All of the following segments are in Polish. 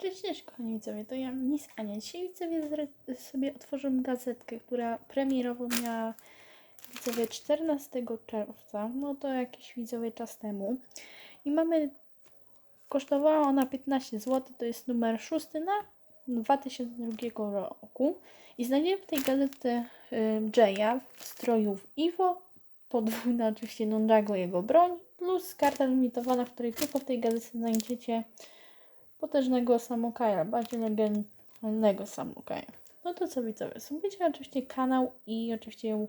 Cześć, cześć kochani widzowie, to ja Miss Ania. Dzisiaj widzowie sobie otworzymy gazetkę, która premierowo miała widzowie 14 czerwca, no to jakiś widzowie czas temu. I mamy, kosztowała ona 15 zł, to jest numer 6 na 2002 roku. I znajdziemy w tej gazetce y, Jaya w stroju w Iwo, podwójna oczywiście Nunjago jego broń, plus karta limitowana, której tylko w tej gazetce znajdziecie potężnego samukaja, bardziej legendarnego samukaja. No to co widzowie, subujcie oczywiście kanał i oczywiście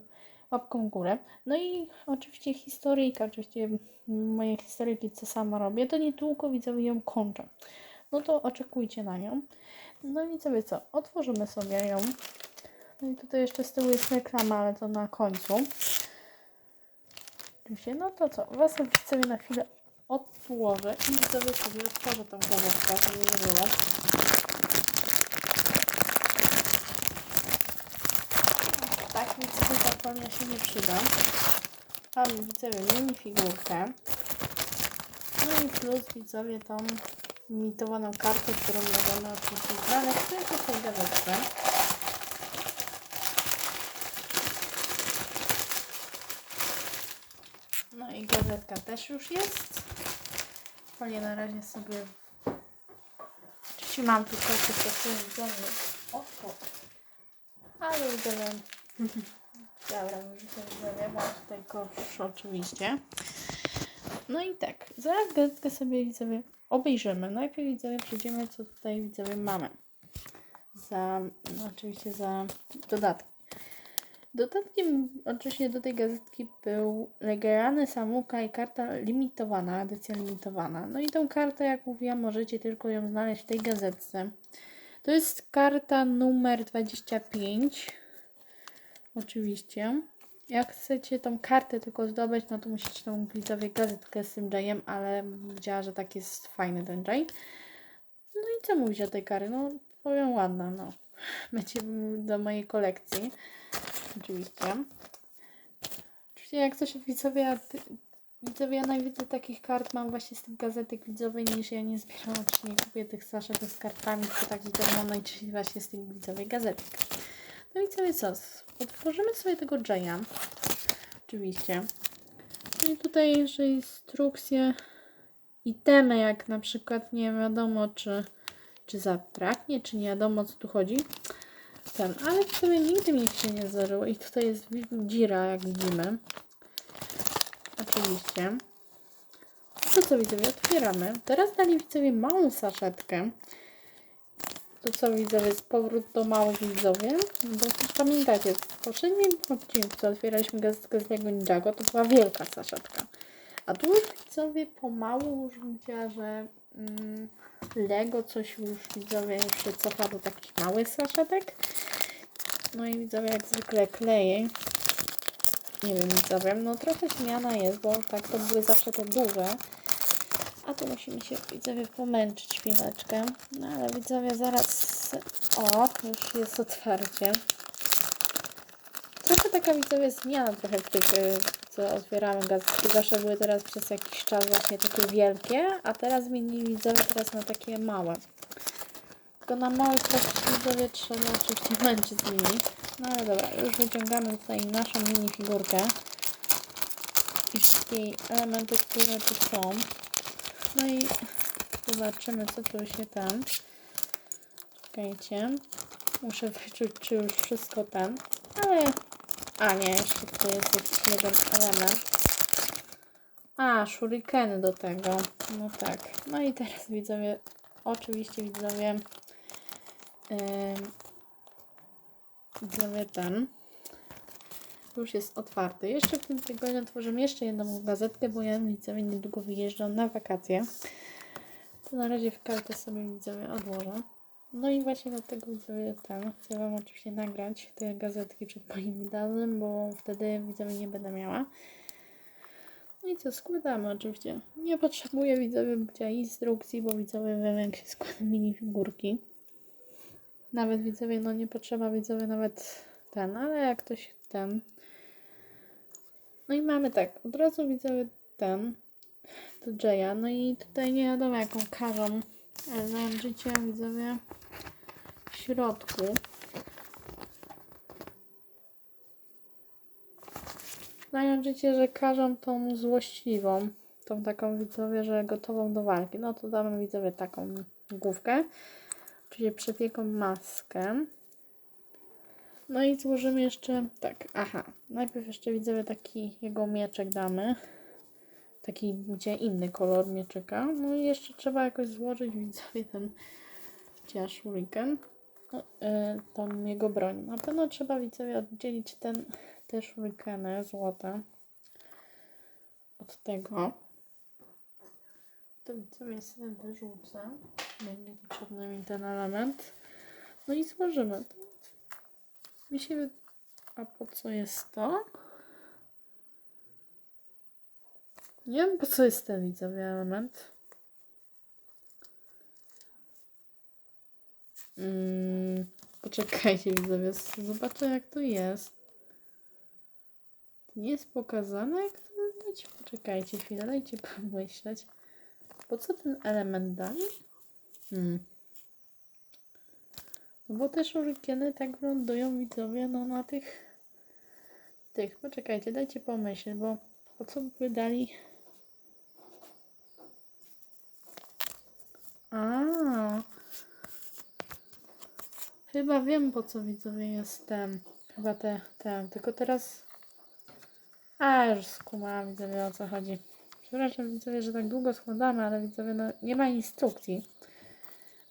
łapką w górę. No i oczywiście historyjka, oczywiście moje historyjki, co sama robię, to niedługo widzowie ją kończę. No to oczekujcie na nią. No i widzowie co, otworzymy sobie ją. No i tutaj jeszcze z tyłu jest reklama, ale to na końcu. Oczywiście, no to co, was sobie na chwilę odłożę i widzowie sobie otworzę tą gazetkę, żeby nie było. Tak nic sobie zapomnia się nie przyda. Mamy widzowie mini figurkę. No i plus widzowie tą limitowaną kartę, którą możemy oczywiście znaleźć tylko w tej gazetce. No i gazetka też już jest. Folię na razie sobie... Oczywiście mam tylko tylko widzowie oko. Ale widzowie... Dobra, możecie widzowie, mam tutaj kosz oczywiście. No i tak, zaraz gazetkę sobie widzowie obejrzymy. Najpierw widzowie przejdziemy, co tutaj widzowie mamy. Za, no oczywiście za dodatki. Dodatkiem oczywiście do tej gazetki był Legerany Samuka i karta limitowana, edycja limitowana. No i tą kartę, jak mówiłam, możecie tylko ją znaleźć w tej gazetce. To jest karta numer 25. Oczywiście. Jak chcecie tą kartę tylko zdobyć, no to musicie tą widzowie gazetkę z tym Jayem, ale widziała, że tak jest fajny ten Jay. No i co mówić o tej kary? No powiem ładna, no. Będzie do mojej kolekcji. Oczywiście. Oczywiście jak coś widzowie, widzowie, ja najwięcej takich kart mam właśnie z tych gazetek widzowej niż ja nie zbieram, oczywiście nie kupię tych saszetek z kartami, tylko tak widzowie mam najczęściej właśnie z tych widzowej gazetek. No i co co? Otworzymy sobie tego Jaya. Oczywiście. No i tutaj jeszcze instrukcje i temy, jak na przykład nie wiadomo, czy, czy zabraknie, czy nie wiadomo, co tu chodzi. Ten, ale w sumie nigdy mi się nie zdarzyło. I tutaj jest dzira, jak widzimy. Oczywiście. To co widzowie, otwieramy. Teraz dali widzowie małą saszetkę. To co widzowie, z powrót do małych widzowie. Bo też pamiętacie, w poprzednim odcinku, co otwieraliśmy gazetkę z Lego Ninjago, to była wielka saszetka. A tu widzowie pomału już widziała, że Lego coś już widzowie już się cofa do takich małych saszetek. No i widzowie jak zwykle kleje. Nie wiem widzowie, no trochę zmiana jest, bo tak to były zawsze te duże. A tu musimy się widzowie pomęczyć chwileczkę. No ale widzowie zaraz... O, już jest otwarcie. Trochę taka widzowie zmiana trochę w tych, y, co otwieramy gazetki. Zawsze były teraz przez jakiś czas właśnie takie wielkie, a teraz zmienili widzowie teraz na takie małe. Tylko na małych takich widzowie trzeba oczywiście męczyć z nimi. No ale dobra, już wyciągamy tutaj naszą mini figurkę. I wszystkie elementy, które tu są. No i zobaczymy, co tu się tam. Czekajcie. Muszę wyczuć, czy już wszystko tam. Ale... A nie, jeszcze tutaj jest jakiś jeden element. A, shurikeny do tego. No tak. No i teraz widzowie, oczywiście widzowie, yy, widzowie ten już jest otwarty. Jeszcze w tym tygodniu otworzymy jeszcze jedną gazetkę, bo ja widzowie niedługo wyjeżdżam na wakacje. To na razie w kartę sobie widzowie odłożę. No i właśnie dlatego ten chcę Wam oczywiście nagrać te gazetki przed moim widowem, bo wtedy widzowie nie będę miała. No i co, składamy oczywiście. Nie potrzebuję widzowie bycia instrukcji, bo widzowie wiem jak się składa minifigurki. Nawet widzowie, no nie potrzeba widzowie nawet ten, ale jak ktoś ten. No i mamy tak, od razu widzowie ten, do Jaya, no i tutaj nie wiadomo jaką każą E, Zajęczycie widzowie środku. Zajęczycie, że każą tą złośliwą, tą taką widzowie, że gotową do walki. No to damy widzowie taką główkę, czyli przepieką maskę. No i złożymy jeszcze tak, aha, najpierw jeszcze widzowie taki jego mieczek damy. Taki gdzie inny kolor mieczyka. No i jeszcze trzeba jakoś złożyć widzowie ten gdzie shuriken. No, tą jego broń. Na pewno trzeba widzowie oddzielić ten, te shurikeny złote od tego. To widzowie sobie wyrzucę. Będzie potrzebny mi ten element. No i złożymy. Mi się... A po co jest to? Nie wiem po co jest ten widzowie element. Mm, poczekajcie widzowie, zobaczę jak to jest. Nie jest pokazane jak to ma? Poczekajcie chwilę, dajcie pomyśleć. Po co ten element dali? Hmm. No bo te shurikeny tak lądują widzowie no na tych tych. Poczekajcie, dajcie pomyśleć, bo po co by dali A. Chyba wiem po co widzowie jest ten. Chyba te, ten. Tylko teraz. A, już skumałam widzowie o co chodzi. Przepraszam widzowie, że tak długo składamy, ale widzowie no, nie ma instrukcji.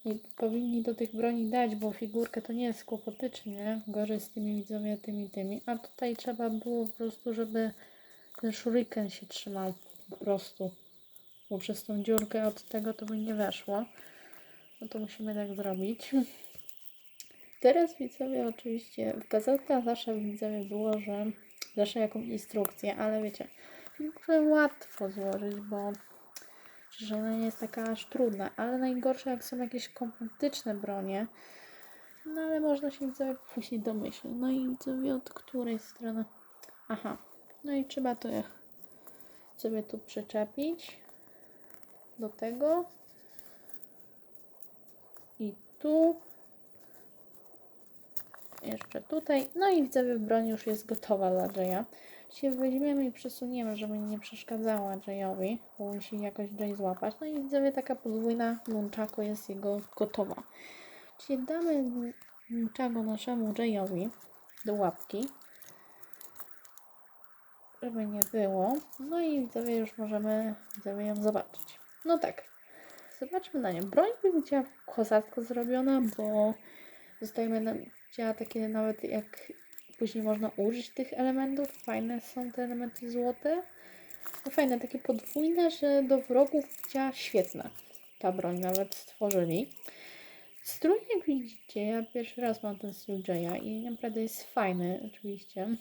I powinni do tych broni dać, bo figurkę to nie jest kłopotycznie. Gorzej z tymi widzowie, tymi, tymi. A tutaj trzeba było po prostu, żeby ten shuriken się trzymał. Po prostu. Bo przez tą dziurkę od tego to by nie weszło. No to musimy tak zrobić. Teraz widzowie oczywiście w gazetkach zawsze widzowie było, że zawsze jakąś instrukcję, ale wiecie, figurę łatwo złożyć, bo że ona nie jest taka aż trudna, ale najgorsze jak są jakieś kompletyczne bronie, no ale można się widzowie później domyślić. No i widzowie od której strony? Aha, no i trzeba to sobie tu przyczepić do tego i tu jeszcze tutaj no i widzowie broń już jest gotowa dla Jaya się weźmiemy i przesuniemy, żeby nie przeszkadzała Jayowi, bo musi jakoś Jay złapać no i widzowie taka podwójna nunchako jest jego gotowa czyli damy nunchako naszemu Jayowi do łapki żeby nie było. No i widzowie już możemy widzowie ją zobaczyć. No tak, zobaczmy na nią. Broń będzie kozacko zrobiona, bo zostajemy działa takie nawet jak później można użyć tych elementów. Fajne są te elementy złote. No fajne, takie podwójne, że do wrogów działa świetna. Ta broń nawet stworzyli. Strój, jak widzicie, ja pierwszy raz mam ten strój Jaya i naprawdę jest fajny, oczywiście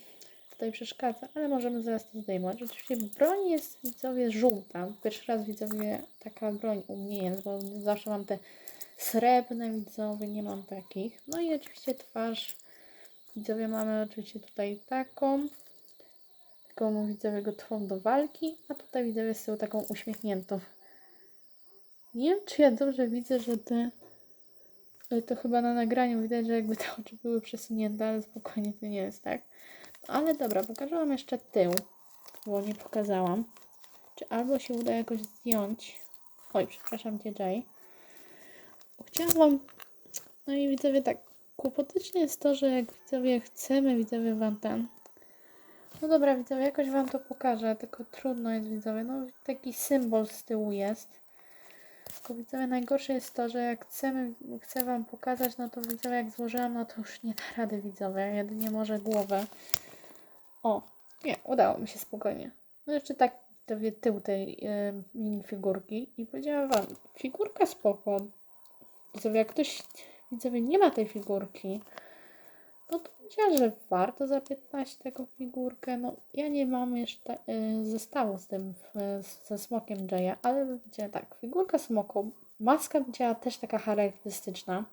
tutaj przeszkadza, ale możemy zaraz to zdejmować. Oczywiście broń jest widzowie żółta. Pierwszy raz widzowie taka broń u mnie jest, bo zawsze mam te srebrne widzowie, nie mam takich. No i oczywiście twarz widzowie mamy oczywiście tutaj taką. Taką widzowie gotową do walki, a tutaj widzowie z tyłu taką uśmiechniętą. Nie wiem, czy ja dobrze widzę, że te to chyba na nagraniu widać, że jakby te oczy były przesunięte, ale spokojnie to nie jest tak. Ale dobra, pokażę Wam jeszcze tył, bo nie pokazałam. Czy albo się uda jakoś zdjąć. Oj, przepraszam. Bo Chciałam. No i widzowie tak, kłopotyczne jest to, że jak widzowie chcemy, widzowie Wam ten... No dobra, widzowie, jakoś Wam to pokażę, tylko trudno jest, widzowie. No, taki symbol z tyłu jest. Tylko widzowie, najgorsze jest to, że jak chcemy, chcę Wam pokazać, no to widzowie, jak złożyłam, no to już nie da rady, widzowie. Jedynie może głowę. O, nie, udało mi się spokojnie. No jeszcze tak dowie tył tej y, minifigurki i powiedziałam wam, figurka spoko. Widzowie, jak ktoś, widzowie, nie ma tej figurki, no to powiedziała, że warto za 15 taką figurkę. No, ja nie mam jeszcze y, zestawu z tym, y, ze smokiem Jaya, ale wiecie, tak, figurka smoku, maska widziała też taka charakterystyczna.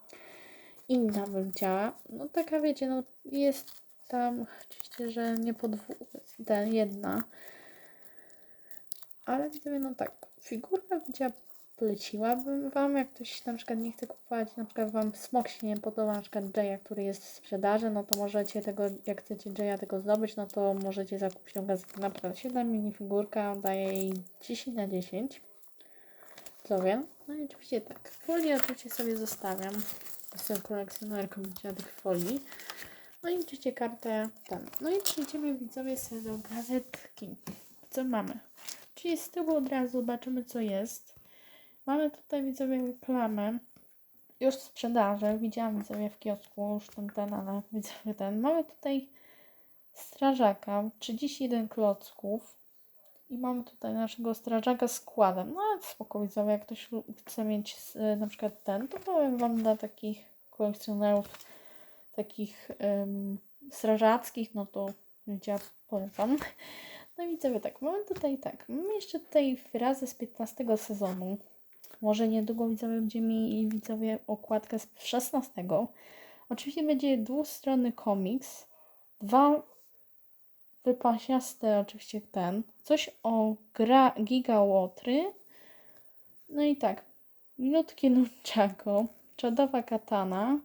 Inna bym chciała. No taka wiecie, no jest tam oczywiście, że nie podwójna, ten jedna. Ale widzowie, no tak, figurka widziała poleciłabym Wam, jak ktoś na przykład nie chce kupować, na przykład Wam smok się nie podoba, na przykład Jaya, który jest w sprzedaży, no to możecie tego, jak chcecie Jaya tego zdobyć, no to możecie zakupić tą gazetę naprawdę. Świetna minifigurka, daje jej 10 na 10. Co wiem? No i oczywiście tak. Folię oczywiście sobie zostawiam. Jestem kolekcjonerką tych folii. No i oczywiście kartę ten. No i przejdziemy widzowie sobie do gazetki. Co mamy? Czyli z tyłu od razu zobaczymy co jest. Mamy tutaj widzowie reklamę. Już sprzedaży. Widziałam widzowie w kiosku już ten, ten, ale widzowie ten. Mamy tutaj strażaka. 31 klocków. I mamy tutaj naszego strażaka z składem. No ale spoko widzowie, jak ktoś chce mieć e, na przykład ten, to powiem Wam dla takich kolekcjonerów, takich strażackich, no to ja polecam. No i widzowie tak, mamy tutaj tak, mamy jeszcze tutaj wyrazy z 15 sezonu. Może niedługo widzowie będziemy mieli widzowie okładkę z 16. Oczywiście będzie dwustronny komiks, dwa wypasiaste oczywiście ten, coś o gra Gigałotry, no i tak, minutki nunchako, czadowa katana,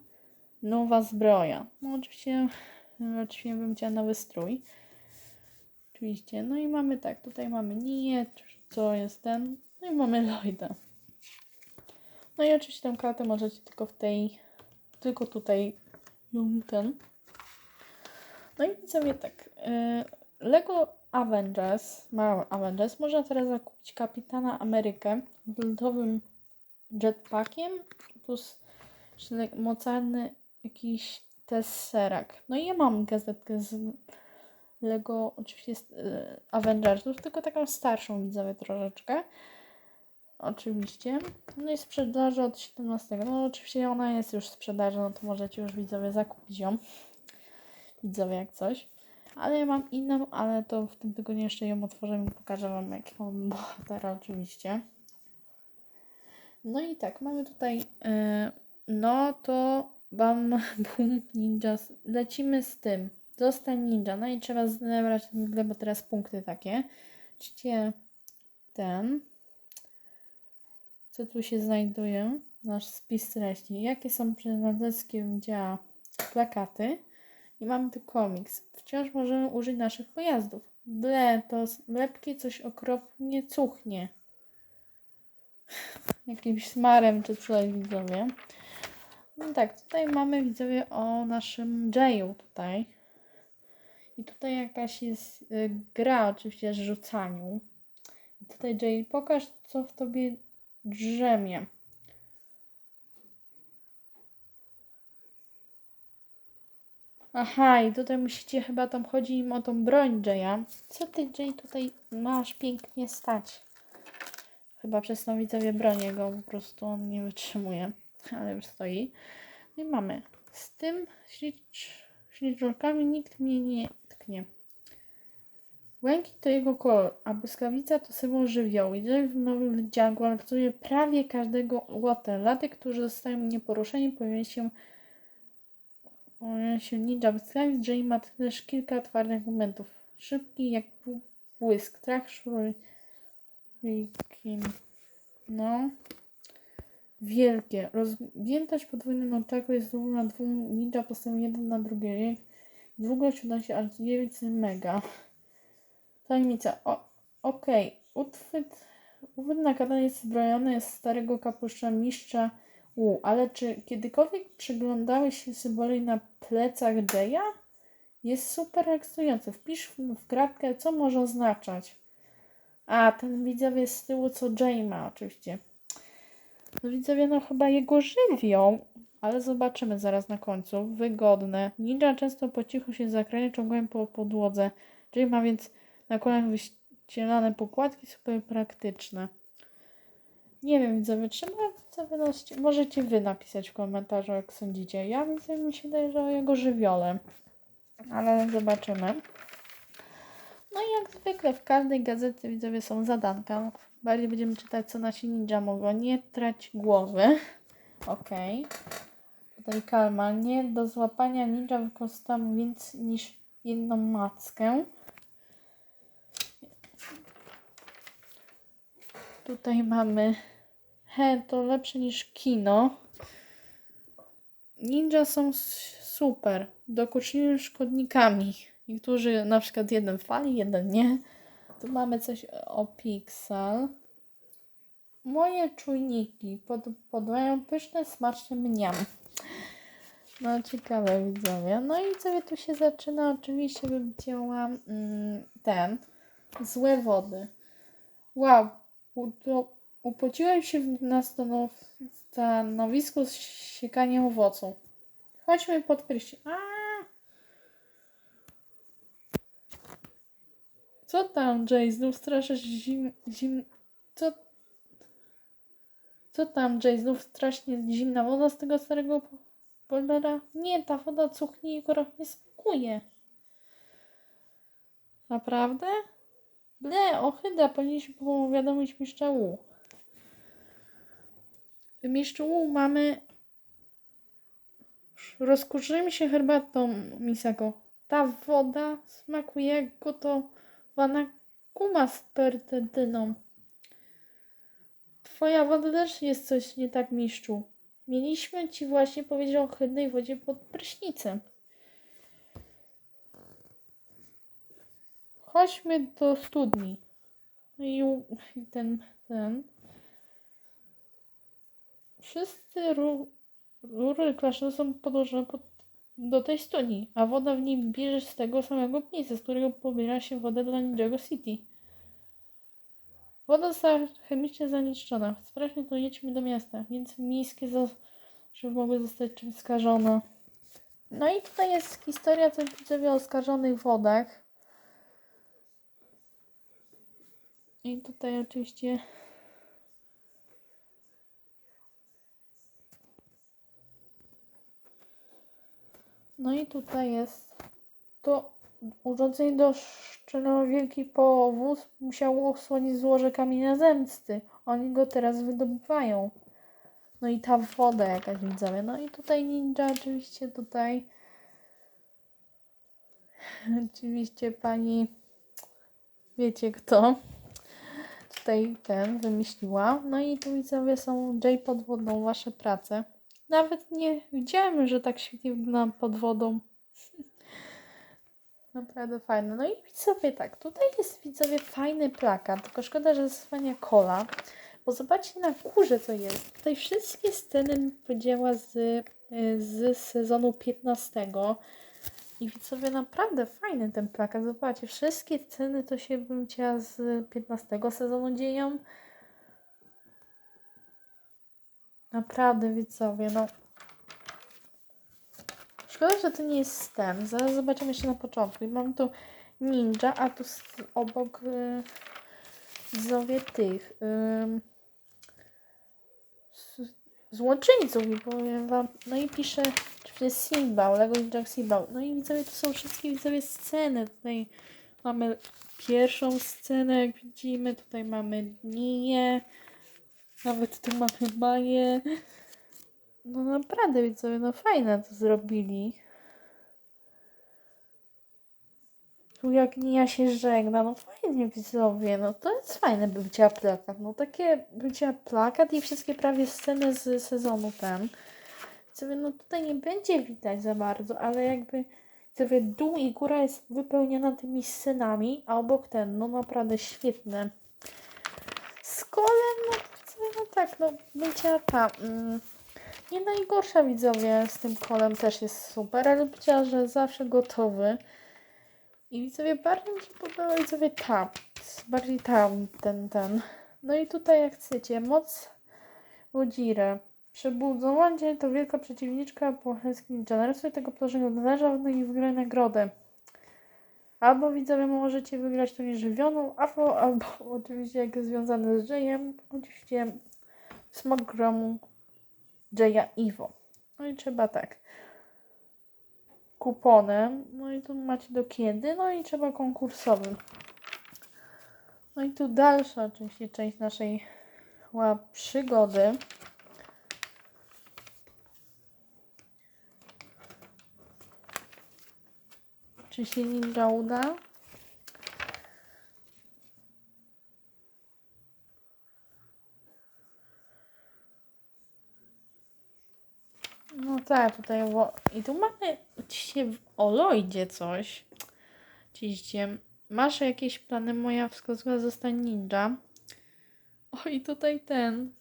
nowa zbroja. No oczywiście, oczywiście bym chciała nowy strój. Oczywiście, no i mamy tak, tutaj mamy Niję, co jest ten, no i mamy Lloyda. No i oczywiście tę kartę możecie tylko w tej, tylko tutaj ten. No i sobie tak, y, Lego Avengers, Marvel Avengers, można teraz zakupić Kapitana Amerykę z lodowym jetpackiem plus mocarny jakiś tesserak. No i ja mam gazetkę z Lego, oczywiście z y, Avengersów, tylko taką starszą widzowie troszeczkę. Oczywiście. No i sprzedaży od 17. No oczywiście ona jest już w sprzedaży, no to możecie już widzowie zakupić ją. Widzowie jak coś. Ale ja mam inną, ale to w tym tygodniu jeszcze ją otworzę i pokażę Wam jakiego mam bohatera oczywiście. No i tak, mamy tutaj yy, no to Bam Boom Ninja. Lecimy z tym. Zostań ninja. No i trzeba zebrać bo teraz punkty takie. Czycie ten. Co tu się znajduje? Nasz spis treści. Jakie są prezydenckie działa plakaty? I mamy tu komiks. Wciąż możemy użyć naszych pojazdów. Ble, to z- lepkie coś okropnie cuchnie. Jakimś smarem czy coś widzowie. No tak, tutaj mamy widzowie o naszym Jayu tutaj. I tutaj jakaś jest y, gra oczywiście z rzucaniu. Tutaj Jay, pokaż co w tobie drzemie. Aha, i tutaj musicie chyba tam chodzi im o tą broń Jaya. Co ty Jay tutaj masz pięknie stać? Chyba przez tą widzowie bronię go, po prostu on nie wytrzymuje, ale już stoi. No i mamy. Z tym ślicz, śliczurkami nikt mnie nie tknie. Błękit to jego kolor, a błyskawica to symbol żywiołu. Idziemy w nowym dzianku, ale pracuje prawie każdego łotę. Laty, którzy zostają nieporuszeni, powinien się powinien się ninja błyskawic. Jay ma też kilka twardych argumentów. Szybki jak bł- błysk. Strach szurikin. No. Wielkie. Rozgiętość podwójna nunchaku jest równa dwóm ninja postępem jeden na drugie. Długość uda się aż 9 mega. Tajemnica. O, okej. Uchwyt, uchwyt na katanie jest zbrojony z starego kapuszcza mistrza Wu. Ale czy kiedykolwiek przyglądałeś się symboli na plecach Jaya? Jest super ekscytujący. Wpisz w, w kratkę, co może oznaczać. A, ten widzowie z tyłu, co Jay ma oczywiście. No widzowie, no chyba jego żywioł, ale zobaczymy zaraz na końcu. Wygodne. Ninja często po cichu się zakręcia ciągłem po podłodze. Jay ma więc na kolanach wyścielane pokładki super praktyczne. Nie wiem, widzowie, widzowie, no, możecie wy napisać w komentarzu, jak sądzicie. Ja widzę, mi się daje, że o jego żywiole. Ale zobaczymy. No i jak zwykle w każdej gazecie widzowie są zadanka. Bardziej będziemy czytać, co nasi ninja mogą. Nie trać głowy. Okej. Tutaj kalma. Nie do złapania ninja wykorzystam więcej niż jedną mackę. Tutaj mamy he, to lepsze niż kino. Ninja są super. Dokuczliwymi szkodnikami. Niektórzy na przykład jeden fali, jeden nie. Tu mamy coś o Pixel. Moje czujniki pod, pyszne, smaczne mniam. No ciekawe widzowie. No i sobie tu się zaczyna. Oczywiście bym chciała mm, ten. Złe wody. Wow. Upociłem się na stanow, stanowisku z siekaniem owoców. Chodźmy pod prysznic. Co tam, Jay? Znów straszysz zim... zim... Co... Co tam, Jay? Znów strasznie zimna woda z tego starego boilera? Nie, ta woda cuchnie i nie smakuje. Naprawdę? Ble, ochyda, powinniśmy powiadomić mistrza Wu. Mistrzu Wu, mamy... Rozkurzymy się herbatą, Misako. Ta woda smakuje jak gotowana guma z pertentyną. Twoja woda też jest coś nie tak, mistrzu. Mieliśmy ci właśnie powiedzieć o ohydnej wodzie pod prysznicem. Chodźmy do studni. No I ten, ten. Wszyscy ru, rury klasztoru są podłożone pod, do tej studni, a woda w niej bierze z tego samego miejsca, z którego pobiera się woda dla Ninjago City. Woda została chemicznie zanieczyszczona. Sprawdźmy to, jedźmy do miasta, więc miejskie za- żeby mogły zostać czymś skażone. No i tutaj jest historia, co widzowie o skażonych wodach. I tutaj oczywiście No i tutaj jest to urządzenie do szczelenia wielki powóz musiało osłonić złoże kamienia zemsty. Oni go teraz wydobywają. No i ta woda jakaś widzowie. No i tutaj ninja oczywiście tutaj oczywiście pani wiecie kto tutaj ten wymyśliła. No i tu widzowie są J pod wodą, wasze prace. Nawet nie widziałem, że tak świetnie wygląda pod wodą. Naprawdę fajne. No i widzowie tak, tutaj jest widzowie fajny plakat, tylko szkoda, że zasłania kola. Bo zobaczcie na górze co jest. Tutaj wszystkie sceny bym powiedziała z, y, z sezonu 15. I widzowie naprawdę fajny ten plakat. Zobaczcie, wszystkie sceny to się bym chciała z 15 sezonu dzieją. Naprawdę widzowie, no. Szkoda, że to nie jest ten. Zaraz zobaczymy jeszcze na początku. I mam tu ninja, a tu obok y, widzowie tych ym, z, złoczyńców powiem wam, no i piszę oczywiście Simbał, Lego Ninja Simbał. No i widzowie, to są wszystkie widzowie sceny. Tutaj mamy pierwszą scenę, jak widzimy, tutaj mamy dnie, nawet tu mamy Maję. No naprawdę widzowie, no fajne to zrobili. Tu jak Nia się żegna, no fajnie widzowie, no to jest fajne by chciała plakat. No takie by chciała plakat i wszystkie prawie sceny z sezonu ten. Widzowie, no tutaj nie będzie widać za bardzo, ale jakby widzowie dół i góra jest wypełniona tymi scenami, a obok ten, no naprawdę świetne. Z kolem, no no tak, no bycia ta... Mm, nie najgorsza widzowie z tym kolem też jest super, ale że zawsze gotowy. I widzowie bardzo mi się podoba widzowie ta. Bardziej tam ten, ten. No i tutaj jak chcecie, moc Wodzirę. Przebudzenie to wielka przeciwniczka ninja. Narysuj tego położenia należa no i wygraj nagrodę. Albo widzowie możecie wygrać turniej żywioną, albo, albo oczywiście jak jest związane z Jayem, oczywiście Smog Gromu Jaya Iwo. No i trzeba tak. Kuponem. No i tu macie do kiedy. No i trzeba konkursowym. No i tu dalsza oczywiście część naszej przygody. Czy się ninja uda? No tak, tutaj i tu mamy oczywiście w Oloidzie coś. Oczywiście masz jakieś plany, moja wskazła zostań ninja. O i tutaj ten,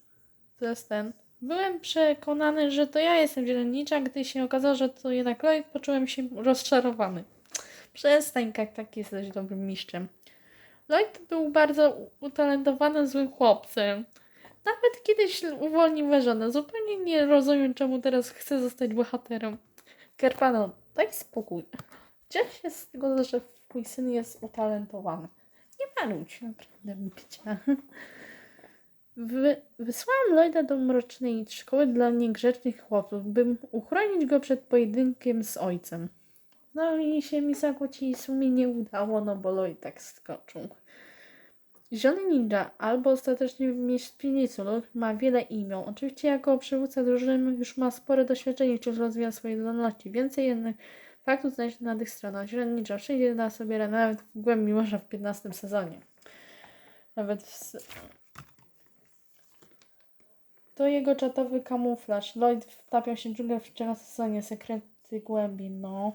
teraz ten. Byłem przekonany, że to ja jestem zielonnicza, gdy się okazało, że to jednak Loik, poczułem się rozczarowany. Przestań, jak tak jesteś dobrym mistrzem. Lloyd był bardzo u- utalentowanym, złym chłopcem. Nawet kiedyś uwolnił żonę. Zupełnie nie rozumiem, czemu teraz chce zostać bohaterem. Kerpano, daj spokój. Cieszę się z tego, że twój syn jest utalentowany. Nie marudź, naprawdę, Mipicia. Wy, wysłałam Lloyda do mrocznej szkoły dla niegrzecznych chłopców, by uchronić go przed pojedynkiem z ojcem. No i się mi zakłóci w sumie nie udało, no bo Lloyd tak skoczył. Zielony Ninja albo ostatecznie w Mieszpinicu Lloyd ma wiele imion. Oczywiście jako przywódca drużyny już ma spore doświadczenie, wciąż rozwija swoje zdolności. Więcej jednak faktów znajdzie na tych stronach. Zielony Ninja wszędzie da sobie radę, nawet w głębi morza w 15 sezonie. Nawet w... To jego czatowy kamuflaż. Lloyd wtapiał się w dżunglę w 14 sezonie. Sekrety głębi, no.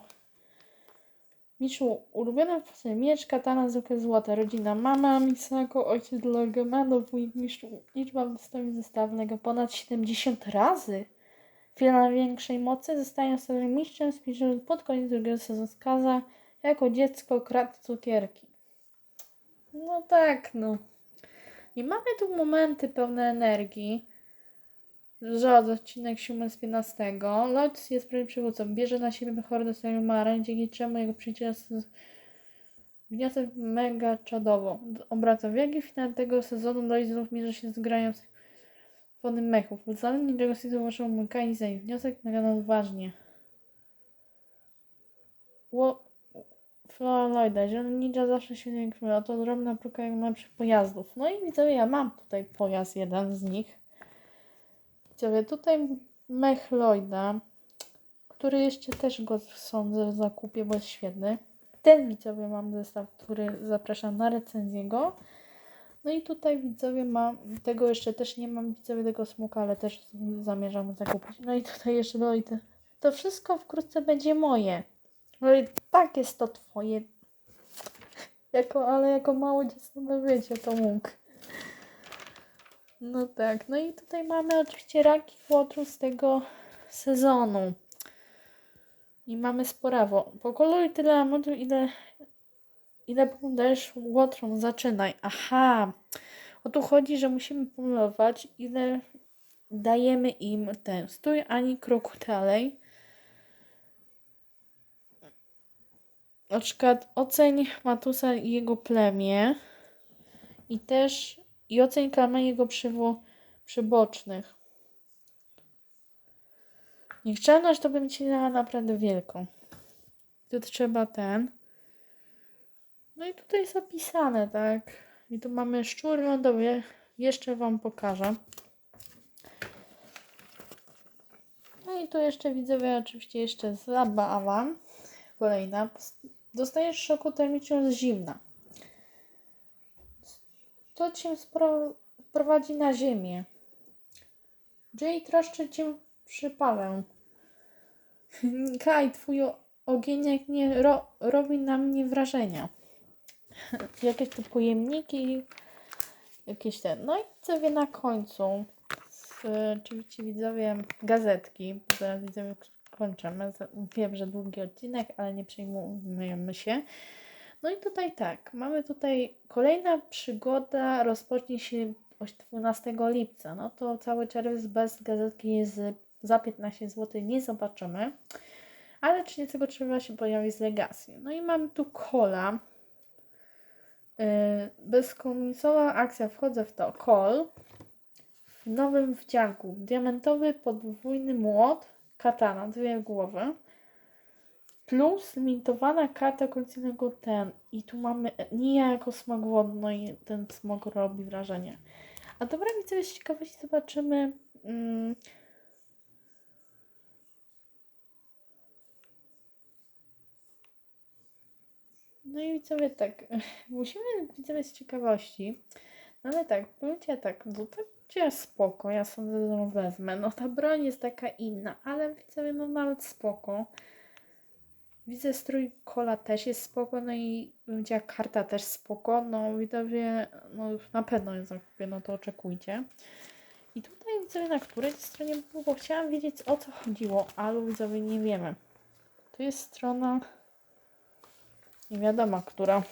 Miszu, ulubiona postać miecz, katana, zwykłe złote, rodzina, mama, Misako, ojciec Logemano, wujek Miszu, liczba wystawień zestawnego ponad 70 razy. Chwila większej mocy zostaje sobie mistrzem spiżonym pod koniec drugiego sezonu skaza jako dziecko kradł cukierki. No tak, no. I mamy tu momenty pełne energii. Żad odcinek 7 z 15. Lotus jest prawie przywódcą. Bierze na siebie hordę swojego Mara, dzięki czemu jego przyjaciele s- wniosek mega czadowo. Obraca w jakim finale tego sezonu Lois znów mierzy się z grają wonym mechów. Zaledwie niczego Sizu waszą mechanizm. Wniosek mega odważnie. Lloyda. Zielony ninja zawsze się nie krzywa. To drobna próbka jak lepszych pojazdów. No i widzowie, ja mam tutaj pojazd, jeden z nich. Widzowie, tutaj mech Lloyda, który jeszcze też go sądzę zakupię, bo jest świetny. Ten widzowie mam zestaw, który zapraszam na recenzję go. No i tutaj widzowie mam, tego jeszcze też nie mam widzowie tego smuka, ale też zamierzam zakupić. No i tutaj jeszcze Lloyd. To wszystko wkrótce będzie moje. No i tak jest to twoje. Jako, ale jako mało dziecko, no wiecie, to mógł. No tak, no i tutaj mamy oczywiście raki łotru z tego sezonu. I mamy sporawo. Pokoluj tyle amodu, ile, ile dajesz łotrom. Zaczynaj. Aha. O tu chodzi, że musimy polować, ile dajemy im ten. Stój ani kroku dalej. Na przykład oceń Matusa i jego plemię. I też i oceń klamę jego przybocznych. Niechcialność to bym ci dała naprawdę wielką. Tu trzeba ten. No i tutaj jest opisane, tak? I tu mamy szczur lądowy. Jeszcze wam pokażę. No i tu jeszcze widzowie, oczywiście jeszcze zabawa. Kolejna. Dostajesz szoku termicznego z zimna. To cię spro- prowadzi na ziemię. Jay troszczy cię przypalę. Kaj, twój ogieniek nie ro- robi na mnie wrażenia. Jakieś tu pojemniki, jakieś te. No i widzowie na końcu. Oczywiście widzowie gazetki, bo teraz widzowie kończymy. Wiem, że długi odcinek, ale nie przejmujemy się. No i tutaj tak, mamy tutaj kolejna przygoda rozpocznie się od 12 lipca. No to cały czerwiec bez gazetki jest za 15 zł, nie zobaczymy. Ale 30 czerwca się pojawi z Legacy. No i mamy tu kola. Yy, akcja, wchodzę w to. Call w nowym wdzianku. Diamentowy podwójny młot, katana, dwie głowy. Plus limitowana karta końcowego ten. I tu mamy Nia jako smog wodno i ten smog robi wrażenie. A dobra, widzę, z ciekawości zobaczymy. Mm, no i widzowie tak, musimy widzowie z ciekawości No ale tak, powiedzcie tak, no będzie spoko, ja sądzę, że ją wezmę. No ta broń jest taka inna, ale widzę, no nawet spoko. Widzę strój kola też jest spoko, no i widziała karta też spoko, no widzowie, no na pewno ją zakupię, no to oczekujcie. I tutaj widzowie, na której stronie było, bo chciałam wiedzieć o co chodziło, ale widzowie nie wiemy. Tu jest strona, nie wiadomo która.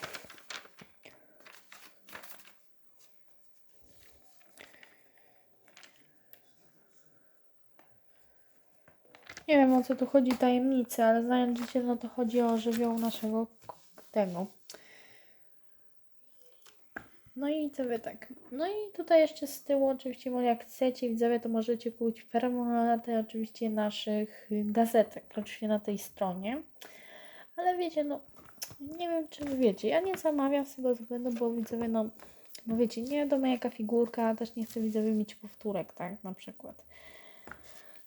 Nie wiem o co tu chodzi tajemnicy, ale znając życie, no to chodzi o żywioł naszego tego. No i wy tak. No i tutaj jeszcze z tyłu oczywiście, jak chcecie widzowie, to możecie kupić permanenty oczywiście naszych gazetek, oczywiście na tej stronie. Ale wiecie, no nie wiem czy wiecie, ja nie zamawiam z tego względu, bo widzowie, no bo wiecie, nie wiadomo jaka figurka, też nie chcę widzowie mieć powtórek, tak, na przykład.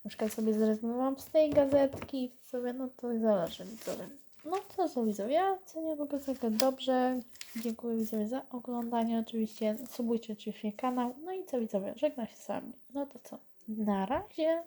Na przykład sobie zrezygnowałam z tej gazetki, sobie, no to zależy widzowie. No to co widzowie, ja cenię tą gazetkę dobrze. Dziękuję widzowie za oglądanie oczywiście. Subujcie oczywiście kanał. No i co widzowie, żegnam się z wami. No to co, na razie.